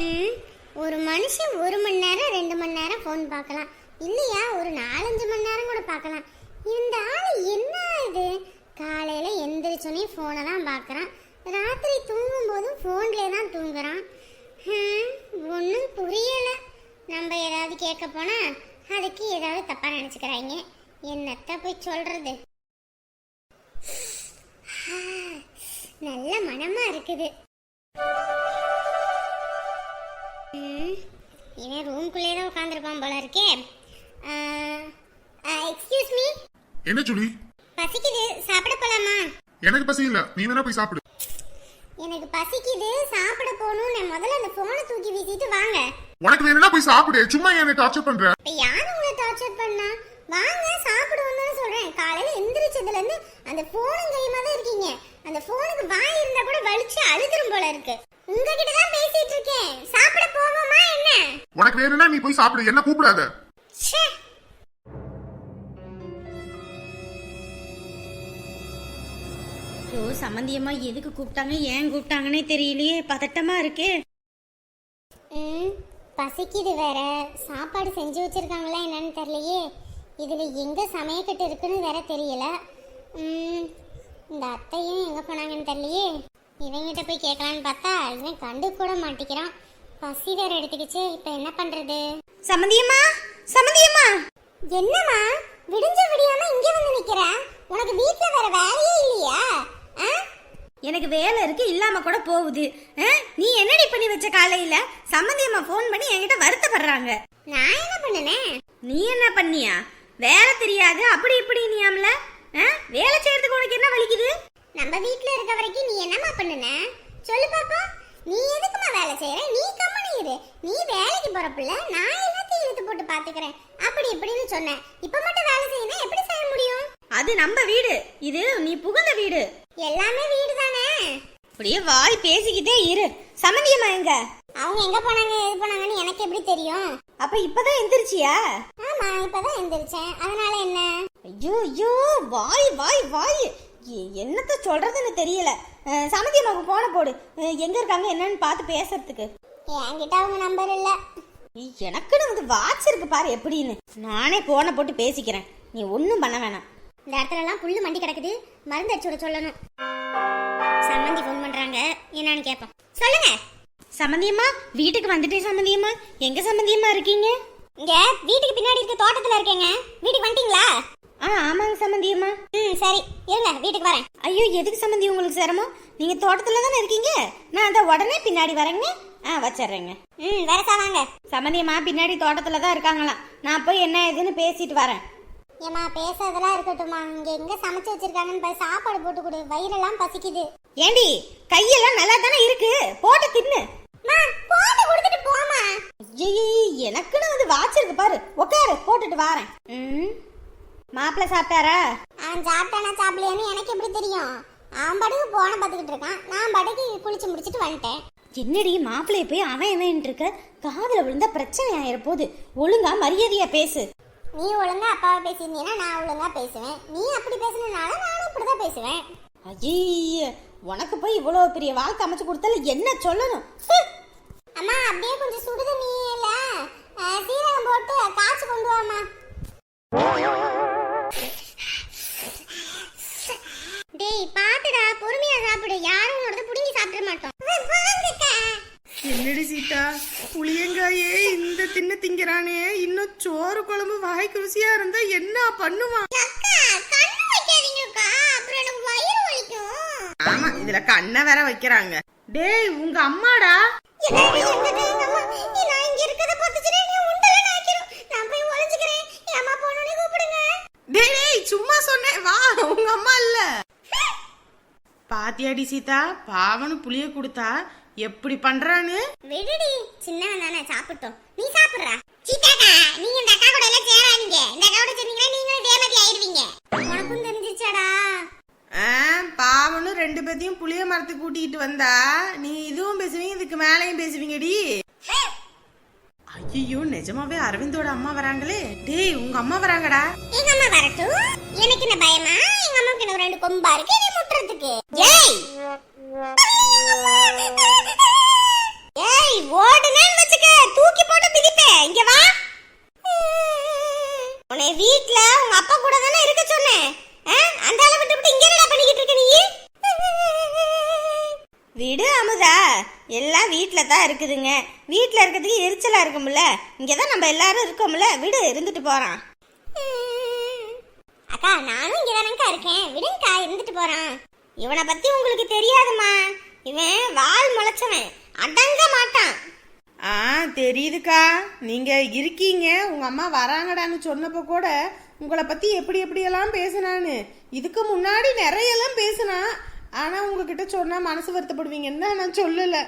ம், ஒரு மனுஷன் ஒரு மணி நேரம் ரெண்டு மணி நேரம் ஃபோன் பார்க்கலாம். இல்லையா? ஒரு நாலஞ்சு மணி நேரம் கூட பார்க்கலாம். இந்த ஆள் என்ன இது? காலையில் எந்திரிச்சோன்னே ஃபோனை தான் பார்க்குறான். ராத்திரி தூங்கும் போதும் ஃபோன்லேயே தான் தூங்குறான். ஒன்றும் புரியலை. நம்ம ஏதாவது கேட்க போனால் அதுக்கு ஏதாவது தப்பாக நினச்சிக்கிறாங்க என்னத்த போய் சொல்கிறது நல்ல மனமாக இருக்குது. இவன் ரூம்குள்ளே தான் உட்காந்துருப்பான் போல இருக்கே. எக்ஸ்கியூஸ் மீ என்ன சுடி பசிக்குது சாப்பிட போலாமா? எனக்கு பசி இல்ல. நீ வேணா போய் சாப்பிடு. எனக்கு பசிக்குது சாப்பிட போகணும் நான் முதல்ல அந்த ஃபோனை தூக்கி வீசிட்டு வாங்க. உனக்கு வேணும்னா போய் சாப்பிடு. சும்மா என்ன டார்ச்சர் பண்ற. இப்போ யார் உங்களை டார்ச்சர் பண்ணா? வாங்க சாப்பிடுவோம்னு தான் சொல்றேன். காலையில எந்திரிச்சதுல இருந்து அந்த ஃபோனும் கையுமா தான் இருக்கீங்க. அந்த ஃபோனுக்கு வாய் இருந்தா கூட வலிச்சு அழுதுரும் போல இருக்கு. உங்ககிட்ட தான் பேசிட்டு இருக்கேன். சாப்பிட போவோமா என்ன? உனக்கு வேணும்னா நீ போய் சாப்பிடு என்ன கூப்பிடாத. ச்சே. ஐயோ சம்மந்தியம்மா எதுக்கு கூப்பிட்டாங்க ஏன் கூப்பிட்டாங்கன்னே தெரியலையே பதட்டமா இருக்கே. ம் பசிக்குது வேற. சாப்பாடு செஞ்சு வச்சிருக்காங்களா என்னன்னு தெரியலையே. இதுல எங்க சமயக்கட்டு இருக்குன்னு வேற தெரியல. ம் இந்த அத்தையும் எங்க போனாங்கன்னு தெரியலையே. இவங்கிட்ட போய் கேட்கலான்னு பார்த்தா இவன் கண்டு கூட மாட்டிக்கிறான். பசி வேற எடுத்துக்கிச்சு. இப்போ என்ன பண்றது? சம்மந்தியம்மா சம்மந்தியம்மா என்னம்மா? விடிஞ்ச விடியாம இங்க வந்து நிக்கிற? உனக்கு வீட்ல வேற வேலையே இல்லையா? எனக்கு வேலை இருக்கு இல்லாம கூட போகுது? நீ என்னடி பண்ணி வச்ச காலையில? சம்மந்தியம்மா ஃபோன் பண்ணி என்கிட்ட வருத்தப்படுறாங்க. நான் என்ன பண்ணுனேன் நீ என்ன பண்ணியா? வேலை தெரியாது அப்படி இப்படி நீயாம்ல? வேலை செய்யறதுக்கு உனக்கு என்ன வலிக்குது? நம்ம வீட்ல இருக்க வரைக்கும் நீ என்னம்மா பண்ணுன? சொல்லு பாப்போம் நீ எதுக்குமா வேலை செய்யற நீ கம்மனி இரு. நீ வேலைக்கு போற பிள்ளை நான் எல்லாத்தையும் இழுத்து போட்டு பாத்துக்கிறேன். அப்படி இப்படின்னு சொன்னேன் இப்ப மட்டும் வேலை செய்யணும் எப்படி செய்ய முடியும்? அது நம்ம வீடு. இது நீ புகுந்த வீடு. எல்லாமே வீடு தானே அப்படியே வாய் பேசிக்கிட்டே இரு. சம்மந்தியம்மா எங்க? அவங்க எங்க போனாங்க எது போனாங்கன்னு எனக்கு எப்படி தெரியும்? அப்ப இப்பதான் எந்திரிச்சியா? ஆமா இப்பதான் எந்திரிச்சேன். அதனால என்ன? ஐயோ ஐயோ. வாய் வாய் வாய். என்னத்த சொல்றதுன்னு தெரியல. அஹ், சமந்தியம்மாவுக்கு போன போடு. எங்க இருக்காங்க என்னன்னு பார்த்து பேசுறதுக்கு. என்கிட்ட அவங்க நம்பர் இல்ல. எனக்குன்னு வந்து வாட்ச் இருக்கு பாரு எப்படின்னு. நானே போனை போட்டு பேசிக்கிறேன். நீ ஒன்றும் பண்ண வேணாம். இந்த இடத்துல எல்லாம் புல்லு மண்டி கிடக்குது. மருந்து அடிச்சு விட சொல்லணும். சம்மந்தி ஃபோன் பண்றாங்க. என்னன்னு கேட்போம். சொல்லுங்க. சம்மந்தியம்மா வீட்டுக்கு வந்துட்டேன் சம்மந்தியம்மா எங்க சம்மந்தியம்மா இருக்கீங்க? இங்க வீட்டுக்கு பின்னாடி இருக்க தோட்டத்துல இருக்கேங்க. வீட்டுக்கு வந்துட்டீங்களா? ஆ ஆமாங்க சம்மந்தியம்மா ம் சரி. இருங்க வீட்டுக்கு வரேன். ஐயோ எதுக்கு சம்மந்தி உங்களுக்கு சிரமம்? நீங்க தோட்டத்துல தானே இருக்கீங்க? நான் அந்த உடனே பின்னாடி வரேங்க. ஆ வச்சிடுறேங்க. ம் வரசா வாங்க. சம்மந்தியம்மா பின்னாடி தோட்டத்துல தான் இருக்காங்களாம் நான் போய் என்ன ஏதுன்னு பேசிட்டு வரேன். ஏமா பேசுறதெல்லாம் இருக்கட்டும்மா. இங்க எங்க சமைச்சு வச்சிருக்காங்கன்னு போய் சாப்பாடு போட்டு கொடு. வயிறெல்லாம் பசிக்குது. ஏண்டி கையெல்லாம் நல்லா தானே இருக்கு? போட்டு தின்னு. போட்டு கொடுத்துட்டு போமா எனக்குன்னு வந்து வாட்ச் இருக்கு பாரு. உட்காரு போட்டுட்டு வாரேன். ம். மாப்பிள்ளை சாப்பிட்டாரா? அவன் சாப்பிட்டானா சாப்பிடலையான்னு எனக்கு எப்படி தெரியும்? அவன் படுக்கு போன பார்த்துக்கிட்டு இருக்கான். நான் படுக்கு குளிச்சு முடிச்சிட்டு வந்துட்டேன். என்னடி மாப்பிள்ளைய போய் அவன் அவன் இருக்க காதுல விழுந்தா பிரச்சனை ஆயிர போகுது. ஒழுங்கா மரியாதையா பேசு. நீ ஒழுங்கா அப்பாவை பேசியிருந்தீங்கன்னா நான் ஒழுங்கா பேசுவேன். நீ அப்படி பேசுனதுனால நானும் இப்படிதான் பேசுவேன். ஐயே உனக்கு போய் இவ்வளோ பெரிய வாழ்க்கை அமைச்சு கொடுத்தால என்ன சொல்லணும். அம்மா அப்படியே கொஞ்சம் சுடுது நீ இல்ல? பண்ணுவான் ஆமா இதுல கண்ணை வேற வைக்கிறாங்க. டேய் உங்க அம்மாடா. டேய் சும்மா சொன்னேன். வா உங்க அம்மா இல்ல. பாத்தியாடி சீதா பாவனு புளிய கொடுத்தா எப்படி பண்றான்னு? விடுடி சின்னவன் தானே சாப்பிட்டோம். நீ சாப்பிடுறா? சீதாக்கா நீங்க இந்த அக்கா கூட எல்லாம் சேராதீங்க. இந்த அக்கா கூட சேர்ந்தீங்கன்னா நீங்களும் இதே மாதிரி ஆயிருவீங்க உனக்கும் தெரிஞ்சிச்சாடா பாவனும் ரெண்டு பேத்தையும் புளிய மரத்துக்கு கூட்டிட்டு வந்தா நீ இதுவும் பேசுவீங்க இதுக்கு மேலையும் பேசுவீங்கடி. ஐயோ நிஜமாவே அரவிந்தோட அம்மா வராங்களே. டேய் உங்க அம்மா வராங்கடா. எங்க அம்மா வரட்டும் எனக்கு என்ன பயமா? எங்க அம்மாவுக்கு என்ன ரெண்டு கொம்பா இருக்கு? நீ முட்டுறதுக்கு. ஏய்! ஏய் ஓடுனேன்னு வச்சுக்க தூக்கி போட்டு இங்க வா. உன்னை வீட்ல உங்க அப்பா கூட தானே இருக்க சொன்னேன். ஆ? அந்த ஆளை விட்டு விட்டு இங்க என்ன பண்ணிக்கிட்டு இருக்க நீ? விடு அமுதா. எல்லாம் வீட்டில் தான் இருக்குதுங்க. வீட்டில் இருக்கிறதுக்கு எரிச்சலாக இருக்கும்ல. இங்கே தான் நம்ம எல்லாரும் இருக்கோம்ல. விடு இருந்துட்டு போகிறான் அக்கா நானும் இங்கே தானக்கா இருக்கேன். விடுங்கக்கா இருந்துட்டு போகிறான் இவனை பற்றி உங்களுக்கு தெரியாதுமா இவன் வால் முளைச்சவன். அடங்க மாட்டான். தெரியுதுக்கா? நீங்க இருக்கீங்க உங்க அம்மா வராங்கடான்னு சொன்னப்போ கூட உங்களை பத்தி எப்படி எப்படியெல்லாம் பேசினான்னு. இதுக்கு முன்னாடி நிறைய எல்லாம் பேசினா ஆனா உங்ககிட்ட சொன்னா மனசு வருத்தப்படுவீங்கன்னு தான் நான் சொல்லல.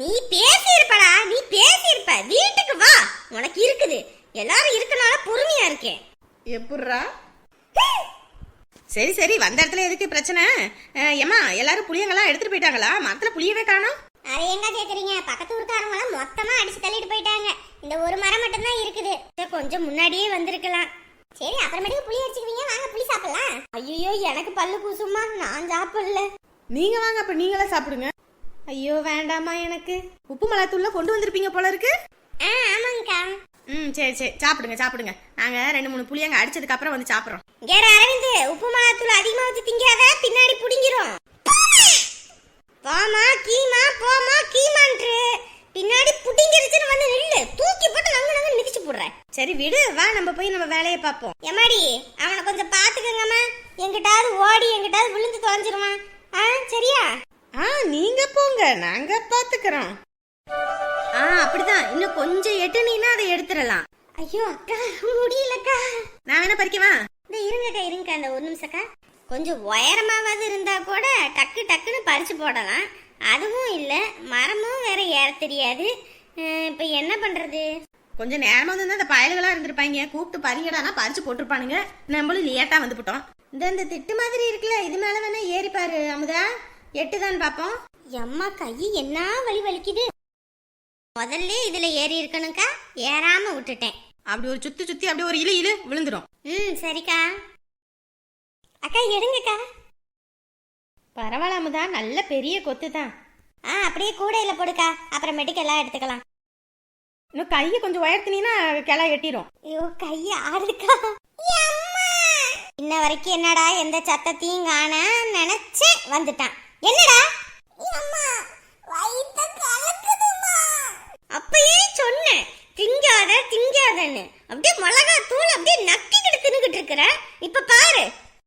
நீ பேசியிருப்படா நீ பேசியிருப்ப. வீட்டுக்கு வா உனக்கு இருக்குது. எல்லாரும் இருக்கனால பொறுமையா இருக்கேன். எப்பட்றா? சரி சரி வந்த இடத்துல எதுக்கு பிரச்சனை? ஏம்மா எல்லாரும் புளியங்கெல்லாம் எடுத்துட்டு போயிட்டாங்களா? மரத்தில் புளியவே காணோம். அதை எங்க கேக்குறீங்க? பக்கத்து ஊருக்காரங்க மொத்தமா அடிச்சு தள்ளிட்டு போயிட்டாங்க. இந்த ஒரு மரம் மட்டும் தான் இருக்குது கொஞ்சம் முன்னாடியே வந்திருக்கலாம். சரி அப்புறமேட்டுக்கு புளி அடிச்சுக்குவீங்க. வாங்க புளி சாப்பிடலாம். ஐயோ எனக்கு பல்லு கூசுமா நான் சாப்பிடல. நீங்க வாங்க அப்ப நீங்களே சாப்பிடுங்க. ஐயோ வேண்டாமா எனக்கு. உப்பு மிளகாத்தூள்ல கொண்டு வந்திருப்பீங்க போல இருக்கு. ஆ ஆமாங்கக்கா. ம் சரி சரி. சாப்பிடுங்க சாப்பிடுங்க. நாங்கள் ரெண்டு மூணு புளியங்க அடிச்சதுக்கு அப்புறம் வந்து சாப்பிட்றோம். கேட அரவிந்த் உப்பு மிளகாத்தூள் அதிகமா வச்சு திங்காத பின்னாடி புடிங்கிரும். போமா கீமா போமா கீமான்ட்டு பின்னாடி புடிங்கிருச்சுன்னு வந்து நில்லு. தூக்கி போட்டு நங்கு நங்கு மிதிச்சு போடுறேன் சரி விடு. வா நம்ம போய் நம்ம வேலையை பார்ப்போம். எம்மாடி அவனை கொஞ்சம் பாத்துக்கங்கம்மா எங்கிட்டாவது ஓடி எங்கிட்டாவது விழுந்து தொலைஞ்சிருவான். ஆ சரியா? ஆ நீங்க போங்க. நாங்க பாத்துக்கிறோம் அப்படிதான். இன்னும் கொஞ்சம் எட்டுனீன்னா அதை எடுத்துடலாம். ஐயோ அக்கா முடியலக்கா. நான் வேணா பறிக்கவா இந்த இருங்கக்கா இருங்கக்கா இந்த ஒரு நிமிஷக்கா கொஞ்சம் உயரமாவது இருந்தா கூட டக்கு டக்குன்னு பறிச்சு போடலாம். அதுவும் இல்லை மரமும் வேற ஏற தெரியாது. இப்ப என்ன பண்றது? கொஞ்சம் நேரமா வந்து அந்த பயல்களா இருந்திருப்பாங்க. கூப்பிட்டு பறிங்கடானா பறிச்சு போட்டிருப்பானுங்க. நம்மளும் லேட்டா வந்துவிட்டோம் இந்த இந்த திட்டு மாதிரி இருக்குல்ல இது மேல வேணா ஏறி பாரு அமுதா. எட்டுதான் பாப்போம். எம்மா கை என்ன வலி வலிக்குது? முதல்ல இதுல ஏறி இருக்கணும்க்கா. ஏறாம விட்டுட்டேன். அப்படி ஒரு சுத்தி சுத்தி அப்படி ஒரு இழு இழு விழுந்துரும் ம் சரிக்கா. அக்கா எடுங்கக்கா. பரவாயில்ல அமுதா நல்ல பெரிய கொத்து தான் ஆ அப்படியே கூடையில போடுக்கா. அப்புறமேட்டுக்கு எல்லாம் எடுத்துக்கலாம். இன்னும் கையை கொஞ்சம் உயர்த்தினீங்கன்னா கிளா எட்டிரும். ஐயோ கைய ஆடுக்கா. இன்ன வரைக்கும் என்னடா எந்த சத்தத்தையும் காண நினைச்சேன். வந்துட்டான். என்னடா அப்பயே சொன்னேன் திங்காத திங்காதன்னு அப்படியே மிளகா தூள் அப்படியே நக்கிக்கிட்டு தின்னுகிட்டு இருக்கிற இப்ப பாரு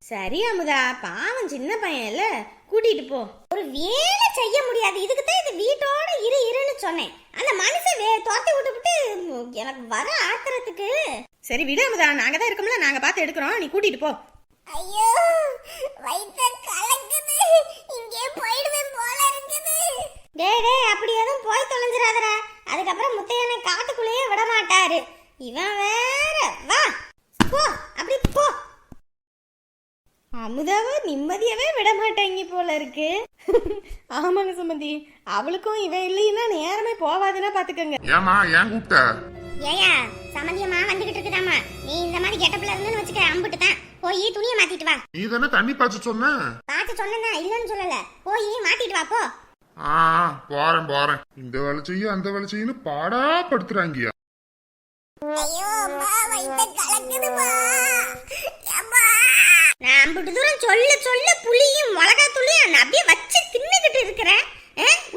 சரி அமுதா பாவம் சின்ன பையன் இல்ல கூட்டிட்டு போ ஒரு வேலை செய்ய முடியாது இதுக்கு தான் இது வீட்டோட இரு இருன்னு சொன்னேன் அந்த மனுஷன் வே துரத்தி விட்டுவிட்டு எனக்கு வர ஆத்திரத்துக்கு. சரி விடு அமுதா நாங்க தான் இருக்கோம்ல நாங்க பார்த்து எடுக்கிறோம். நீ கூட்டிட்டு போ. ஐயோ வயித்த கலக்குது. இங்கே போயிடுவேன் போல இருக்குது. டேய் டேய் அப்படி எதுவும் போய் தொலைஞ்சிராதடா. அதுக்கப்புறம் முத்தையனை காட்டுக்குள்ளேயே விட மாட்டாரு. இவன் வேற. வா போ அப்படி போ. அமுதாவை நிம்மதியாவே விட மாட்டாங்க போல இருக்கு. ஆமாங்க சுமதி அவளுக்கும் இவன் இல்லைன்னா நேரமே போவாதுன்னா பாத்துக்கோங்க ஏமா ஏன் கூப்பிட்ட? ஏயா சமந்தியம்மா வந்துகிட்டு இருக்குதாம்மா. நீ இந்த மாதிரி கெட்டப்ல இருந்துன்னு வச்சுக்க அம்பிட்டு தான் போய் துணியை மாத்திட்டு வா. நீ தானே தண்ணி பாய்ச்ச சொன்ன? பார்த்து சொன்னேன் இல்லைன்னு சொல்லல. போய் மாத்திட்டு வா போ. ஆ போறேன் போறேன். இந்த வேலை செய்ய அந்த வேலை செய்யன்னு பாடா படுத்துறாங்கயா. நான் அம்பிட்டு தூரம் சொல்ல சொல்ல புளியும் மிளகாத்தூளையும் நான் அப்படியே வச்சு தின்னுகிட்டு இருக்கிறேன்.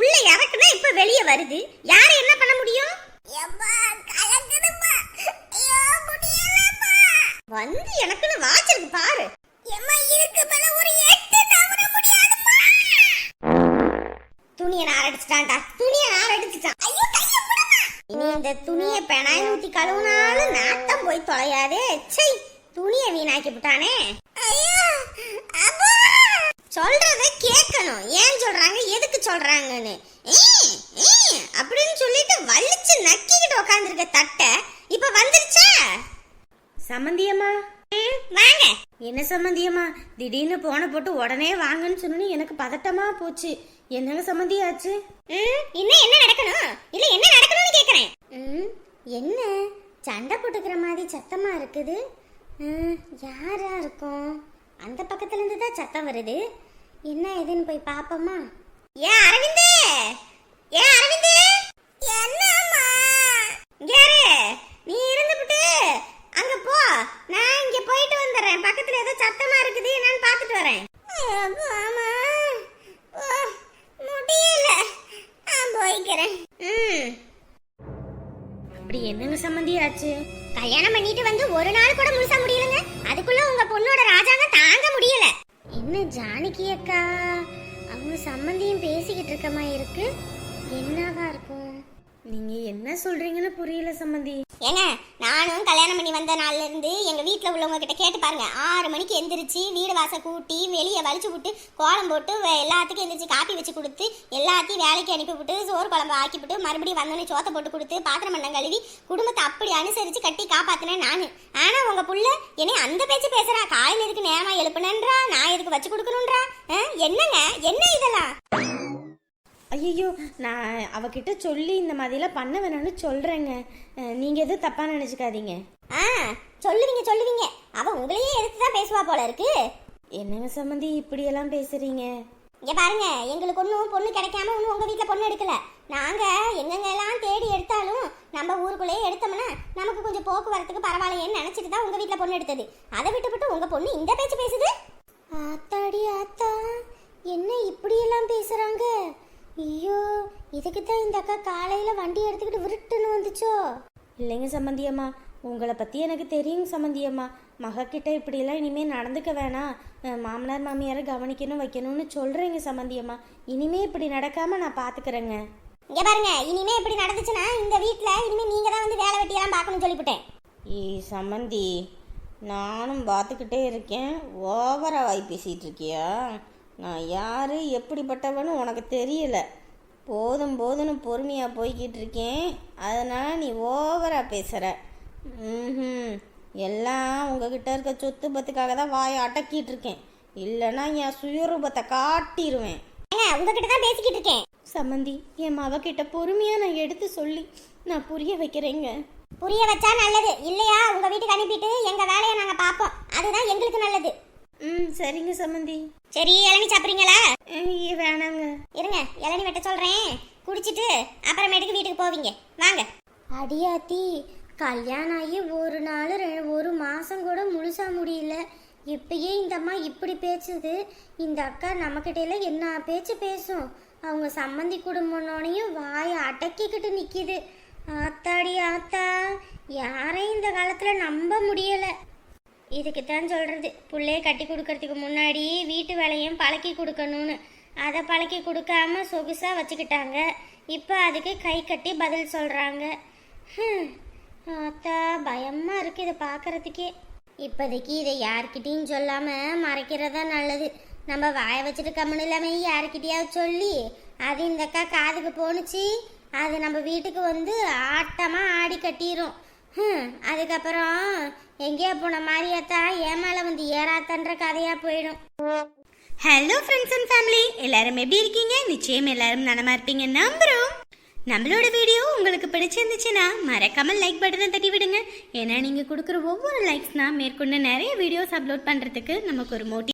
உள்ள இறக்குனா இப்ப வெளியே வருது. யாரு தொலையாதே சை துணியை வீணாக்கி விட்டானே சொல்றத கேட்கணும். ஏன் சொல்றாங்க? எதுக்கு சொல்றாங்கன்னு. அப்படின்னு சொல்லிட்டு வலிச்சு நக்கிக்கிட்டு உட்காந்துருக்க தட்டை இப்ப வந்துருச்சா? சம்மந்தியம்மா வாங்க. என்ன சம்மந்தியம்மா திடீர்னு போன போட்டு உடனே வாங்கன்னு சொன்னு எனக்கு பதட்டமா போச்சு. என்னங்க சம்மந்தி ஆச்சு ம், இன்னும் என்ன நடக்கணும்? இல்ல என்ன நடக்கணும்னு கேக்குறேன். என்ன சண்டை போட்டுக்கிற மாதிரி சத்தமா இருக்குது. ம், யாரா இருக்கும்? அந்த பக்கத்துல இருந்து தான் சத்தம் வருது. என்ன ஏதுன்னு போய் பாப்போமா? ஏ அரவிந்தே! ஏ அரவிந்தே! என்னம்மா? யாரு? நீ இருந்துபிட்டு. அங்க போ. நான் இங்க போயிட்டு வந்துடுறேன் பக்கத்துல ஏதோ சத்தமா இருக்குது. என்னன்னு பார்த்துட்டு வரேன். ஆமா முடியல நான் போய்க்கிறேன் ம் அப்படி என்னங்க சம்மந்தி ஆச்சு? கல்யாணம் பண்ணிட்டு வந்து ஒரு நாள் கூட முழுசா முடியலங்க. அதுக்குள்ள உங்க பொண்ணோட ராஜாங்க தாங்க முடியல. என்ன ஜானகி அக்கா? அவங்க சம்மந்தியும் பேசிக்கிட்டு இருக்கமா இருக்கு. என்னவா இருக்கும் நீங்க என்ன சொல்றீங்கன்னு புரியல சம்மந்தி. ஏங்க நானும் கல்யாணம் பண்ணி வந்த நாள்ல இருந்து எங்க வீட்ல உள்ளவங்க கிட்ட கேட்டு பாருங்க. ஆறு மணிக்கு எந்திரிச்சு வீடு வாசல் கூட்டி வெளியே வலிச்சு விட்டு கோலம் போட்டு எல்லாத்துக்கும் எந்திரிச்சு காப்பி வச்சு கொடுத்து எல்லாத்தையும் வேலைக்கு அனுப்பிவிட்டு சோறு குழம்பு ஆக்கிவிட்டு மறுபடியும் வந்தோடனே சோத்தை போட்டு கொடுத்து பாத்திரம் பண்ணம் கழுவி குடும்பத்தை அப்படி அனுசரிச்சு கட்டி காப்பாத்தினேன் நானு. ஆனா உங்க புள்ள என்னை அந்த பேச்சு பேசுறா. காலையில இருக்கு நேரமா எழுப்புனன்றா? நான் எதுக்கு வச்சு கொடுக்கணுன்றா? ஆ, என்னங்க? என்ன இதெல்லாம்? ஐயோ நான் அவகிட்ட சொல்லி இந்த மாதிரிலாம் பண்ண வேணாம்னு சொல்றேங்க. அஹ், நீங்க எதுவும் தப்பா நினைச்சுக்காதீங்க. ஆ சொல்லுவீங்க சொல்லுவீங்க. அவ உங்களையே எதிர்த்து தான் பேசுவா போல இருக்கு. என்னங்க சம்மந்தி இப்படியெல்லாம் பேசுறீங்க? இங்க பாருங்க எங்களுக்கு ஒன்றும் பொண்ணு கிடைக்காம ஒன்றும் உங்க வீட்டில் பொண்ணு எடுக்கல. நாங்க எங்கெங்கெல்லாம் தேடி எடுத்தாலும் நம்ம ஊருக்குள்ளேயே எடுத்தோம்னா நமக்கு கொஞ்சம் போக்குவரத்துக்கு பரவாயில்லையேன்னு நினைச்சிட்டு தான் உங்க வீட்டில் பொண்ணு எடுத்தது. அதை விட்டுவிட்டு உங்க பொண்ணு இந்த பேச்சு பேசுது? ஆத்தாடி ஆத்தா என்ன இப்படியெல்லாம் பேசுறாங்க? ஐயோ இதுக்கு தான் இந்த அக்கா காலையில வண்டி எடுத்துக்கிட்டு விருட்டுன்னு வந்துச்சோ? இல்லைங்க சம்மந்தியம்மா உங்களை பற்றி எனக்கு தெரியும் சம்மந்தியம்மா மகக்கிட்ட இப்படியெல்லாம் இனிமேல் நடந்துக்க வேணாம். மாமனார் மாமியாரை கவனிக்கணும் வைக்கணும்னு சொல்கிறேங்க சம்மந்தியம்மா இனிமே இப்படி நடக்காமல் நான் பார்த்துக்கிறேங்க இங்க பாருங்க இனிமே இப்படி நடந்துச்சுன்னா இந்த வீட்ல இனிமே நீங்க தான் வந்து வேலை வெட்டியெல்லாம் பார்க்கணும்னு சொல்லிவிட்டேன். ஏ சம்மந்தி நானும் பார்த்துக்கிட்டே இருக்கேன். ஓவரா வாய் பேசிகிட்டு இருக்கியா? நான் யார் எப்படிப்பட்டவன்னு உனக்கு தெரியல. போதும் போதும்னு பொறுமையாக போய்கிட்டு இருக்கேன். அதனால் நீ ஓவரா பேசுகிற ம் எல்லாம் உங்ககிட்ட இருக்க சொத்து பத்துக்காக தான் வாயை அடக்கிட்டு இருக்கேன். இல்லைன்னா என் சுயரூபத்தை காட்டிடுவேன் உங்ககிட்ட தான் பேசிக்கிட்டு இருக்கேன். சம்மந்தி என் மவகிட்ட பொறுமையாக நான் எடுத்து சொல்லி நான் புரிய வைக்கிறேங்க. புரிய வச்சா நல்லது. இல்லையா உங்க வீட்டுக்கு அனுப்பிட்டு எங்க வேலையை நாங்க பார்ப்போம். அதுதான் எங்களுக்கு நல்லது. ம் சரிங்க சம்மந்தி சரி இளநி சாப்பிட்றீங்களா? ஐய, வேணாங்க. இருங்க இளநி வெட்ட சொல்றேன். குடிச்சிட்டு அப்புறமேட்டுக்கு வீட்டுக்கு போவீங்க. வாங்க. அடியாத்தி கல்யாணம் ஆகி ஒரு நாள் ரெ- ஒரு மாசம் கூட முழுசா முடியல. இப்பயே இந்த அம்மா இப்படி பேசுது இந்த அக்கா நம்மக்கிட்ட என்ன பேச்சு பேசும்? அவங்க சம்மந்தி குடும்பம்னோடையும் வாயை அடக்கிக்கிட்டு நிக்குது. ஆத்தாடி ஆத்தா யாரையும் இந்த காலத்துல நம்ப முடியல. இதுக்கு தான் சொல்கிறது பிள்ளைய கட்டி கொடுக்கறதுக்கு முன்னாடி வீட்டு வேலையும் பழக்கி கொடுக்கணும்னு. அதை பழக்கி கொடுக்காம சொகுசாக வச்சுக்கிட்டாங்க. இப்போ அதுக்கு கை கட்டி பதில் சொல்கிறாங்க ஆத்தா பயமாக இருக்குது இதை பார்க்குறதுக்கே இப்போதைக்கு இதை யார்கிட்டையும் சொல்லாமல் மறைக்கிறதா நல்லது. நம்ம வாயை வச்சுட்டு கம்மன் இல்லாமல் யார்கிட்டயாவது சொல்லி அது இந்த அக்கா காதுக்கு போணுச்சு. அது நம்ம வீட்டுக்கு வந்து ஆட்டமாக ஆடி கட்டிடும் அதுக்கப்புறம் எங்கேயோ போன மாதிரியாத்தா ஏன் மேலே வந்து ஏறாத்தன்ற கதையா போயிடும். ஹலோ ஃப்ரெண்ட்ஸ் அண்ட் ஃபேமிலி எல்லாரும் எப்படி இருக்கீங்க? நிச்சயம் எல்லாரும் நலமா இருப்பீங்க நம்புறோம். நம்மளோட வீடியோ உங்களுக்கு பிடிச்சிருந்துச்சுன்னா மறக்காமல் லைக் பட்டனை தட்டி விடுங்க. ஏன்னா நீங்கள் கொடுக்குற ஒவ்வொரு லைக்ஸ்னால் மேற்கொண்டு நிறைய வீடியோஸ் அப்லோட் பண்ணுறதுக்கு நமக்கு ஒரு மோட்டிவ்